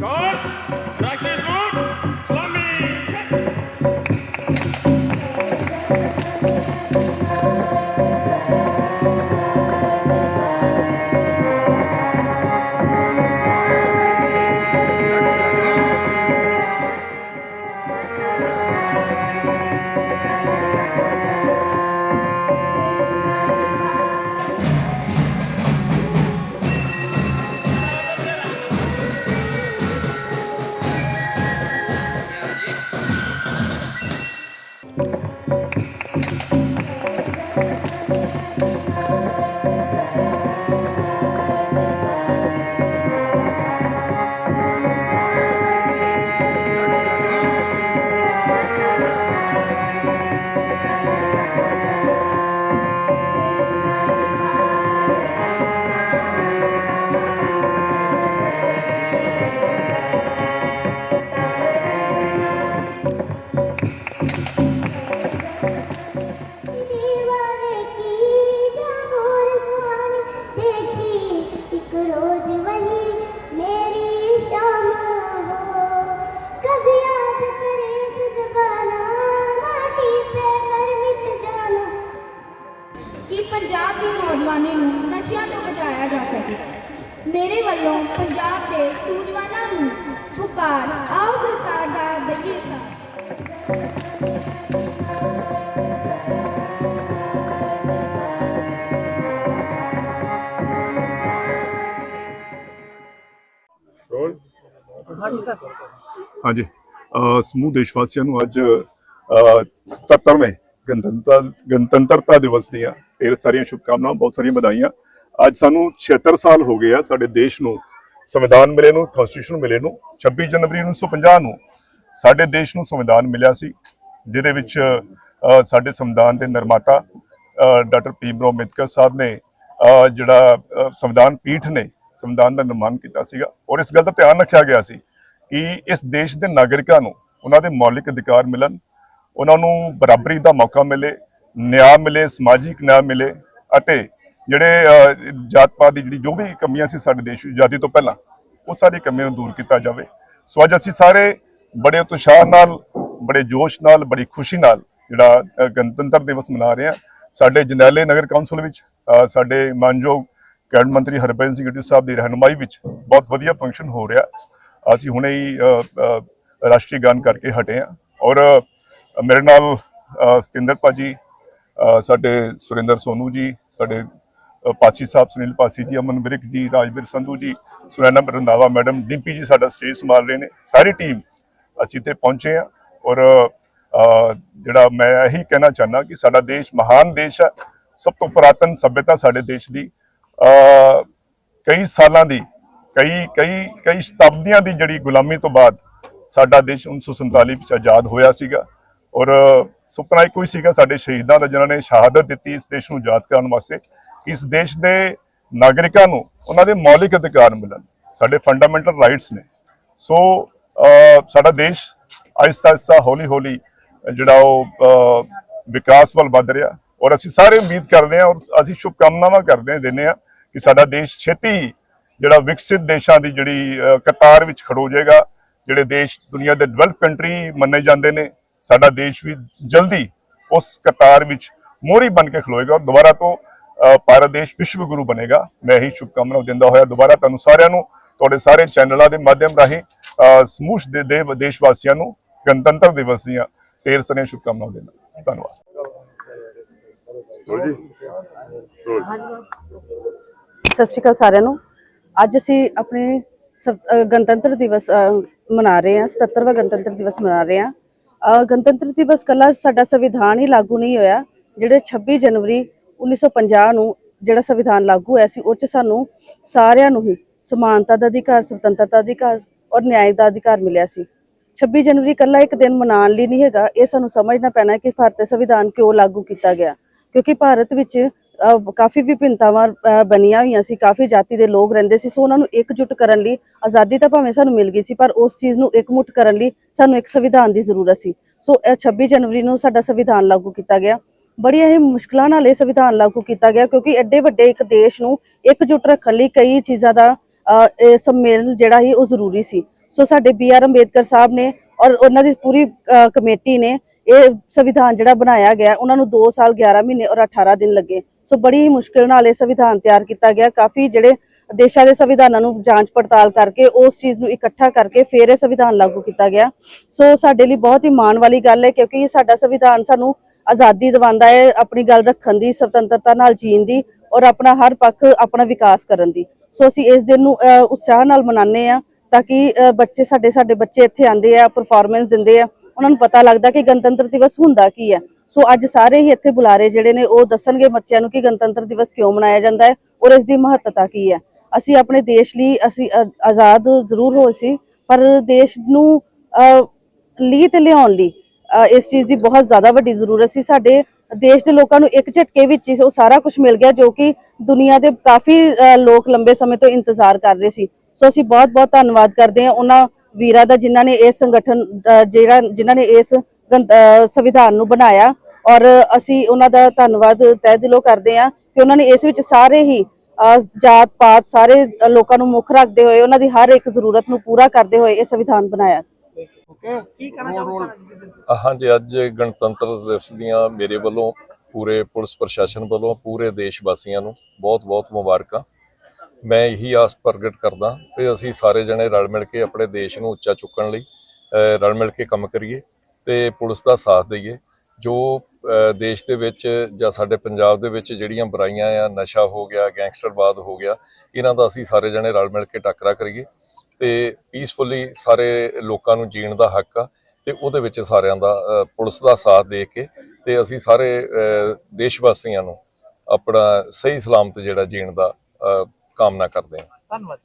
杠 ਸਾਥ Roll. ਹਾਂਜੀ। ਸਮੂਹ ਦੇਸ਼ ਵਾਸੀਆਂ ਨੂੰ ਅੱਜ ਅਹ 77ਵੇਂ ਗਣਤੰਤਰ ਗਣਤੰਤਰਤਾ ਦਿਵਸ ਦੀਆਂ ਢੇਰ ਸਾਰੀਆਂ ਸ਼ੁਭਕਾਮਨਾਵਾਂ ਬਹੁਤ ਸਾਰੀਆਂ ਵਧਾਈਆਂ। ਅੱਜ ਸਾਨੂੰ 76 ਸਾਲ ਹੋ ਗਏ ਆ ਸਾਡੇ ਦੇਸ਼ ਨੂੰ ਸੰਵਿਧਾਨ ਮਿਲੇ ਨੂੰ ਕਨਸਟੀਟਿਊਸ਼ਨ ਮਿਲੇ ਨੂੰ 26 ਜਨਵਰੀ 1950 ਨੂੰ। ਸਾਡੇ ਦੇਸ਼ ਨੂੰ ਸੰਵਿਧਾਨ ਮਿਲਿਆ ਸੀ, ਜਿਹਦੇ ਵਿੱਚ ਸਾਡੇ ਸੰਵਿਧਾਨ ਦੇ ਨਿਰਮਾਤਾ ਡਾਕਟਰ ਭੀਮ ਰਾਓ ਅੰਬੇਦਕਰ ਸਾਹਿਬ ਨੇ ਜਿਹੜਾ ਸੰਵਿਧਾਨ ਪੀਠ ਨੇ, ਸੰਵਿਧਾਨ ਦਾ ਨਿਰਮਾਣ ਕੀਤਾ ਸੀਗਾ। ਔਰ ਇਸ ਗੱਲ ਦਾ ਧਿਆਨ ਰੱਖਿਆ ਗਿਆ ਸੀ ਕਿ ਇਸ ਦੇਸ਼ ਦੇ ਨਾਗਰਿਕਾਂ ਨੂੰ ਉਹਨਾਂ ਦੇ ਮੌਲਿਕ ਅਧਿਕਾਰ ਮਿਲਣ, ਉਹਨਾਂ ਨੂੰ ਬਰਾਬਰੀ ਦਾ ਮੌਕਾ ਮਿਲੇ, ਨਿਆਂ ਮਿਲੇ, ਸਮਾਜਿਕ ਨਿਆਂ ਮਿਲੇ ਅਤੇ ਜਿਹੜੇ ਜਾਤ ਪਾਤ ਦੀ ਜਿਹੜੀ ਜੋ ਵੀ ਕਮੀਆਂ ਸੀ ਸਾਡੇ ਦੇਸ਼ ਵਿੱਚ ਆਜ਼ਾਦੀ ਤੋਂ ਪਹਿਲਾਂ, ਉਹ ਸਾਰੀ ਕਮੀਆਂ ਨੂੰ ਦੂਰ ਕੀਤਾ ਜਾਵੇ। ਸੋ ਅੱਜ ਅਸੀਂ ਸਾਰੇ ਬੜੇ ਉਤਸ਼ਾਹ ਨਾਲ ਬੜੇ ਜੋਸ਼ ਨਾਲ ਬੜੀ ਖੁਸ਼ੀ ਨਾਲ ਜਿਹੜਾ ਗਣਤੰਤਰ ਦਿਵਸ ਮਨਾ ਰਹੇ ਹਾਂ। ਸਾਡੇ ਜਨੈਲੇ ਨਗਰ ਕੌਂਸਲ ਵਿੱਚ ਸਾਡੇ ਮਾਨਯੋਗ ਕੈਬਨਿਟ ਮੰਤਰੀ ਹਰਭਜਨ ਸਿੰਘ ਗਿੱਟੂ ਸਾਹਿਬ ਦੀ ਰਹਿਨੁਮਾਈ ਵਿੱਚ ਬਹੁਤ ਵਧੀਆ ਫੰਕਸ਼ਨ ਹੋ ਰਿਹਾ। ਅਸੀਂ ਹੁਣੇ ਹੀ ਰਾਸ਼ਟਰੀ ਗਾਨ ਕਰਕੇ ਹਟੇ ਹਾਂ। ਔਰ ਮੇਰੇ ਨਾਲ ਸਤਿੰਦਰ ਭਾਜੀ ਅਹ, ਸਾਡੇ ਸੁਰਿੰਦਰ ਸੋਨੂ ਜੀ ਸਾਡੇ ਪਾਸੀ ਸਾਹਿਬ ਸੁਨੀਲ ਪਾਸੀ ਜੀ ਅਮਨ ਵਿਰਕ ਜੀ ਰਾਜਵੀਰ ਸੰਧੂ ਜੀ ਸੁਨੈਨਾ ਰੰਧਾਵਾ ਮੈਡਮ ਡਿੰਪੀ ਜੀ ਸਾਡਾ ਸਟੇਜ ਸੰਭਾਲ ਰਹੇ ਨੇ। ਸਾਰੀ ਟੀਮ ਅਸੀਂ ਤੇ ਪਹੁੰਚੇ ਹਾਂ ਔਰ ਜਿਹੜਾ ਮੈਂ ਇਹੀ ਕਹਿਣਾ ਚਾਹਨਾ ਕਿ ਸਾਡਾ ਦੇਸ਼ ਮਹਾਨ ਦੇਸ਼ ਹੈ, ਸਭ ਤੋਂ ਪੁਰਾਤਨ ਸਭਿਅਤਾ ਸਾਡੇ ਦੇਸ਼ ਦੀ। ਕਈ ਸਾਲਾਂ ਦੀ, ਕਈ ਕਈ ਕਈ ਸ਼ਤਾਬਦੀਆਂ ਦੀ ਜਿਹੜੀ ਗੁਲਾਮੀ ਤੋਂ ਬਾਅਦ ਸਾਡਾ ਦੇਸ਼ 1947 ਵਿੱਚ ਆਜ਼ਾਦ ਹੋਇਆ ਸੀਗਾ ਔਰ ਸੁਪਨਾ ਇੱਕੋ ਹੀ ਸੀਗਾ ਸਾਡੇ ਸ਼ਹੀਦਾਂ ਦਾ, ਜਿਨ੍ਹਾਂ ਨੇ ਸ਼ਹਾਦਤ ਦਿੱਤੀ ਇਸ ਦੇਸ਼ ਨੂੰ ਆਜ਼ਾਦ ਕਰਨ ਵਾਸਤੇ ਇਸ ਦੇਸ਼ ਦੇ ਨਾਗਰਿਕਾਂ ਨੂੰ ਉਹਨਾਂ ਦੇ ਮੌਲਿਕ ਅਧਿਕਾਰ ਮਿਲਣ। ਸਾਡੇ ਫੰਡਾਮੈਂਟਲ ਰਾਈਟਸ ਨੇ। ਸੋ ਸਾਡਾ ਦੇਸ਼ ਆਹਿਸਤਾ ਆਹਿਸਤਾ, ਹੌਲੀ ਹੌਲੀ ਜਿਹੜਾ ਉਹ ਵਿਕਾਸ ਵੱਲ ਵੱਧ ਰਿਹਾ। ਔਰ ਅਸੀਂ ਸਾਰੇ ਉਮੀਦ ਕਰਦੇ ਹਾਂ ਔਰ ਅਸੀਂ ਸ਼ੁਭਕਾਮਨਾਵਾਂ ਕਰਦੇ ਹਾਂ, ਦਿੰਦੇ ਹਾਂ ਕਿ ਸਾਡਾ ਦੇਸ਼ ਛੇਤੀ ਜਿਹੜਾ ਵਿਕਸਿਤ ਦੇਸ਼ਾਂ ਦੀ ਜਿਹੜੀ ਕਤਾਰ ਵਿੱਚ ਖੜੋ ਜਾਏਗਾ, ਜਿਹੜੇ ਦੇਸ਼ ਦੁਨੀਆ ਦੇ ਡਿਵੈਲਪ ਕੰਟਰੀ ਮੰਨੇ ਜਾਂਦੇ ਨੇ, ਸਾਡਾ ਦੇਸ਼ ਵੀ ਜਲਦੀ ਉਸ ਕਤਾਰ ਵਿੱਚ ਮੋਹਰੀ ਬਣ ਕੇ ਖਲੋਏਗਾ ਔਰ ਦੁਬਾਰਾ ਤੋਂ ਭਾਰਤ ਦੇਸ਼ ਵਿਸ਼ਵ ਗੁਰੂ ਬਣੇਗਾ। ਮੈਂ ਇਹੀ ਸ਼ੁਭਕਾਮਨਾ ਦਿੰਦਾ ਹੋਇਆ, ਦੁਬਾਰਾ ਤੁਹਾਨੂੰ ਸਾਰਿਆਂ ਨੂੰ, ਤੁਹਾਡੇ ਸਾਰੇ ਚੈਨਲਾਂ ਦੇ ਮਾਧਿਅਮ ਰਾਹੀਂ ਸਮੂਹ ਦੇ ਦੇਸ਼ ਵਾਸੀਆਂ ਨੂੰ ਗਣਤੰਤਰ ਦਿਵਸ ਦੀਆਂ ਢੇਰ ਸਾਰੀਆਂ ਸ਼ੁਭਕਾਮਨਾਵਾਂ ਦਿੰਦਾ ਧੰਨਵਾਦ. ਸਤਿ ਸ਼੍ਰੀ ਅਕਾਲ ਸਾਰਿਆਂ ਨੂੰ। ਅੱਜ ਅਸੀਂ ਆਪਣੇ ਗਣਤੰਤਰ ਦਿਵਸ ਮਨਾ ਰਹੇ ਹਾਂ 77ਵਾਂ ਗਣਤੰਤਰ ਦਿਵਸ ਮਨਾ ਰਹੇ ਹਾਂ। ਅਹ, ਗਣਤੰਤਰ ਦਿਵਸ ਕੱਲਾ ਸਾਡਾ ਸੰਵਿਧਾਨ ਹੀ ਲਾਗੂ ਨਹੀਂ ਹੋਇਆ ਜਿਹੜੇ 26 ਜਨਵਰੀ 1950 ਨੂੰ ਜਿਹੜਾ ਸੰਵਿਧਾਨ ਲਾਗੂ ਹੋਇਆ ਸੀ ਉਹ 'ਚ ਸਾਨੂੰ ਸਾਰਿਆਂ ਨੂੰ ਹੀ ਸਮਾਨਤਾ ਦਾ ਅਧਿਕਾਰ ਸੁਤੰਤਰਤਾ ਦਾ ਅਧਿਕਾਰ ਔਰ ਨਿਆਂ ਦਾ ਅਧਿਕਾਰ ਮਿਲਿਆ ਸੀ। 26 ਜਨਵਰੀ ਇਕੱਲਾ ਇੱਕ ਦਿਨ ਮਨਾਉਣ ਲਈ ਨਹੀਂ ਹੈਗਾ, ਇਹ ਸਾਨੂੰ ਸਮਝਣਾ ਪੈਣਾ ਕਿ ਭਾਰਤੀ ਸੰਵਿਧਾਨ ਕਿਉਂ ਲਾਗੂ ਕੀਤਾ ਗਿਆ। ਕਿਉਂਕਿ ਭਾਰਤ ਵਿੱਚ ਕਾਫੀ ਵਿਭਿੰਨਤਾਵਾਂ ਬਣੀਆਂ ਹੋਈਆਂ ਸੀ, ਕਾਫੀ ਜਾਤੀ ਦੇ ਲੋਕ ਰਹਿੰਦੇ ਸੀ, ਸੋ ਉਹਨਾਂ ਨੂੰ ਇਕਜੁੱਟ ਕਰਨ ਲਈ ਆਜ਼ਾਦੀ ਤਾਂ ਭਾਵੇਂ ਸਾਨੂੰ ਮਿਲ ਗਈ ਸੀ, ਪਰ ਉਸ ਚੀਜ਼ ਨੂੰ ਇਕਮੁੱਠ ਕਰਨ ਲਈ ਸਾਨੂੰ ਇੱਕ ਸੰਵਿਧਾਨ ਦੀ ਜ਼ਰੂਰਤ ਸੀ। ਸੋ ਇਹ 26 ਜਨਵਰੀ ਨੂੰ ਸਾਡਾ ਸੰਵਿਧਾਨ ਲਾਗੂ ਕੀਤਾ ਗਿਆ। ਬੜੀਆਂ ਹੀ ਮੁਸ਼ਕਲਾਂ ਨਾਲ ਇਹ ਸੰਵਿਧਾਨ ਲਾਗੂ ਕੀਤਾ ਗਿਆ, ਕਿਉਂਕਿ ਐਡੇ ਵੱਡੇ ਇੱਕ ਦੇਸ਼ ਨੂੰ ਇਕਜੁੱਟ ਰੱਖਣ ਲਈ ਕਈ ਚੀਜ਼ਾਂ ਦਾ ਇਹ ਸੰਮੇਲਨ ਜਿਹੜਾ ਸੀ ਉਹ ਜ਼ਰੂਰੀ ਸੀ। ਸੋ ਸਾਡੇ ਬੀ ਆਰ ਅੰਬੇਦਕਰ ਸਾਹਿਬ ਨੇ ਔਰ ਉਹਨਾਂ ਦੀ ਪੂਰੀ ਕਮੇਟੀ ਨੇ ਇਹ ਸੰਵਿਧਾਨ ਜਿਹੜਾ ਬਣਾਇਆ ਗਿਆ, ਉਹਨਾਂ ਨੂੰ 2 ਸਾਲ 11 ਮਹੀਨੇ ਔਰ 18 ਦਿਨ ਲੱਗੇ। ਸੋ ਬੜੀ ਹੀ ਮੁਸ਼ਕਿਲ ਨਾਲ ਇਹ ਸੰਵਿਧਾਨ ਤਿਆਰ ਕੀਤਾ ਗਿਆ। ਕਾਫੀ ਜਿਹੜੇ ਦੇਸ਼ਾਂ ਦੇ ਸੰਵਿਧਾਨਾਂ ਨੂੰ ਜਾਂਚ ਪੜਤਾਲ ਕਰਕੇ ਉਸ ਚੀਜ਼ ਨੂੰ ਇਕੱਠਾ ਕਰਕੇ ਫਿਰ ਇਹ ਸੰਵਿਧਾਨ ਲਾਗੂ ਕੀਤਾ ਗਿਆ। ਸੋ ਸਾਡੇ ਲਈ ਬਹੁਤ ਹੀ ਮਾਣ ਵਾਲੀ ਗੱਲ ਹੈ ਕਿਉਂਕਿ ਇਹ ਸਾਡਾ ਸੰਵਿਧਾਨ ਸਾਨੂੰ ਆਜ਼ਾਦੀ ਦਿਵਾਉਂਦਾ ਹੈ, ਆਪਣੀ ਗੱਲ ਰੱਖਣ ਦੀ, ਸੁਤੰਤਰਤਾ ਨਾਲ ਜੀਣ ਦੀ ਔਰ ਆਪਣਾ ਹਰ ਪੱਖ ਆਪਣਾ ਵਿਕਾਸ ਕਰਨ ਦੀ। ਸੋ ਅਸੀਂ ਇਸ ਦਿਨ ਨੂੰ ਉਤਸ਼ਾਹ ਨਾਲ ਮਨਾਉਂਦੇ ਆ ਤਾਂ ਕਿ ਬੱਚੇ ਸਾਡੇ ਸਾਡੇ ਬੱਚੇ ਇੱਥੇ ਆਉਂਦੇ ਆ ਪਰਫਾਰਮੈਂਸ ਦਿੰਦੇ ਆ। ਉਹਨਾਂ ਨੂੰ ਪਤਾ ਲੱਗਦਾ ਕਿ ਗਣਤੰਤਰ ਦਿਵਸ ਹੁੰਦਾ ਕੀ ਹੈ। ਸੋ ਅੱਜ ਸਾਰੇ ਹੀ ਇੱਥੇ ਬੁਲਾਰੇ ਜਿਹੜੇ ਨੇ ਉਹ ਦੱਸਣਗੇ ਬੱਚਿਆਂ ਨੂੰ ਕਿ ਗਣਤੰਤਰ ਦਿਵਸ ਕਿਉਂ ਮਨਾਇਆ ਜਾਂਦਾ ਹੈ ਔਰ ਇਸ ਦੀ ਮਹੱਤਤਾ ਕੀ ਹੈ। ਅਸੀਂ ਆਪਣੇ ਦੇਸ਼ ਲਈ ਅਸੀਂ ਆਜ਼ਾਦ ਜ਼ਰੂਰ ਹੋਏ ਸੀ ਪਰ ਦੇਸ਼ ਨੂੰ ਅ, ਲਈ ਤੇ ਲਿਆਉਣ ਲਈ ਅ, ਇਸ ਚੀਜ਼ ਦੀ ਬਹੁਤ ਜ਼ਿਆਦਾ ਵੱਡੀ ਜ਼ਰੂਰਤ ਸੀ। ਸਾਡੇ ਦੇਸ਼ ਦੇ ਲੋਕਾਂ ਨੂੰ ਇੱਕ ਝਟਕੇ ਵਿੱਚ ਹੀ ਉਹ ਸਾਰਾ ਕੁਝ ਮਿਲ ਗਿਆ ਜੋ ਕਿ ਦੁਨੀਆ ਦੇ ਕਾਫੀ ਲੋਕ ਲੰਬੇ ਸਮੇਂ ਤੋਂ ਇੰਤਜ਼ਾਰ ਕਰ ਰਹੇ ਸੀ। ਸੋ ਅਸੀਂ ਬਹੁਤ ਬਹੁਤ ਧੰਨਵਾਦ ਕਰਦੇ ਹਾਂ ਉਹਨਾਂ ਵੀਰਾਂ ਦਾ ਜਿਨ੍ਹਾਂ ਨੇ ਇਸ ਸੰਗਠਨ ਜਿਹੜਾ ਜਿਨ੍ਹਾਂ ਨੇ ਇਸ ਸੰਵਿਧਾਨ ਨੂੰ ਬਣਾਇਆ। ਔਰ ਅਸੀਂ ਉਹਨਾਂ ਦਾ ਧੰਨਵਾਦ ਤਹਿ ਦਿਲੋਂ ਕਰਦੇ ਹਾਂ ਕਿ ਉਹਨਾਂ ਨੇ ਇਸ ਵਿੱਚ ਸਾਰੇ ਹੀ ਅ, ਜਾਤ ਪਾਤ ਸਾਰੇ ਲੋਕਾਂ ਨੂੰ ਮੁੱਖ ਰੱਖਦੇ ਹੋਏ ਉਹਨਾਂ ਦੀ ਹਰ ਇੱਕ ਜ਼ਰੂਰਤ ਨੂੰ ਪੂਰਾ ਕਰਦੇ ਹੋਏ ਇਹ ਸੰਵਿਧਾਨ ਬਣਾਇਆ। ਹਾਂਜੀ ਅੱਜ ਗਣਤੰਤਰ ਦਿਵਸ ਦੀਆਂ ਮੇਰੇ ਵੱਲੋਂ ਪੂਰੇ ਪੁਲਿਸ ਪ੍ਰਸ਼ਾਸਨ ਵੱਲੋਂ ਪੂਰੇ ਦੇਸ਼ ਵਾਸੀਆਂ ਨੂੰ ਬਹੁਤ-ਬਹੁਤ ਮੁਬਾਰਕਾਂ। ਮੈਂ ਇਹੀ ਆਸ ਪ੍ਰਗਟ ਕਰਦਾ ਕਿ ਅਸੀਂ ਸਾਰੇ ਜਣੇ ਰਲ ਮਿਲ ਕੇ ਆਪਣੇ ਦੇਸ਼ ਨੂੰ ਉੱਚਾ ਚੁੱਕਣ ਲਈ ਰਲ ਮਿਲ ਕੇ ਕੰਮ ਕਰੀਏ ਤੇ ਪੁਲਿਸ ਦਾ ਸਾਥ ਦਈਏ। ਜੋ ਦੇਸ਼ ਦੇ ਵਿੱਚ ਜਾਂ ਸਾਡੇ ਪੰਜਾਬ ਦੇ ਵਿੱਚ ਜਿਹੜੀਆਂ ਬੁਰਾਈਆਂ ਆ ਨਸ਼ਾ ਹੋ ਗਿਆ ਗੈਂਗਸਟਰਵਾਦ ਹੋ ਗਿਆ ਇਹਨਾਂ ਦਾ ਅਸੀਂ ਸਾਰੇ ਜਣੇ ਰਲ ਮਿਲ ਕੇ ਟੱਕਰਾ ਕਰੀਏ। ਤੇ ਪੀਸਫੁਲੀ ਸਾਰੇ ਲੋਕਾਂ ਨੂੰ ਜੀਣ ਦਾ ਹੱਕ ਆ ਤੇ ਉਹਦੇ ਵਿੱਚ ਸਾਰਿਆਂ ਦਾ ਅ, ਪੁਲਿਸ ਦਾ ਸਾਥ ਦੇ ਕੇ ਤੇ ਅਸੀਂ ਸਾਰੇ ਅ, ਦੇਸ਼ ਵਾਸੀਆਂ ਨੂੰ ਆਪਣਾ ਸਹੀ ਸਲਾਮਤ ਜਿਹੜਾ ਜੀਣ ਦਾ ਅ, ਕਾਮਨਾ ਕਰਦੇ ਹਾਂ। ਧੰਨਵਾਦ।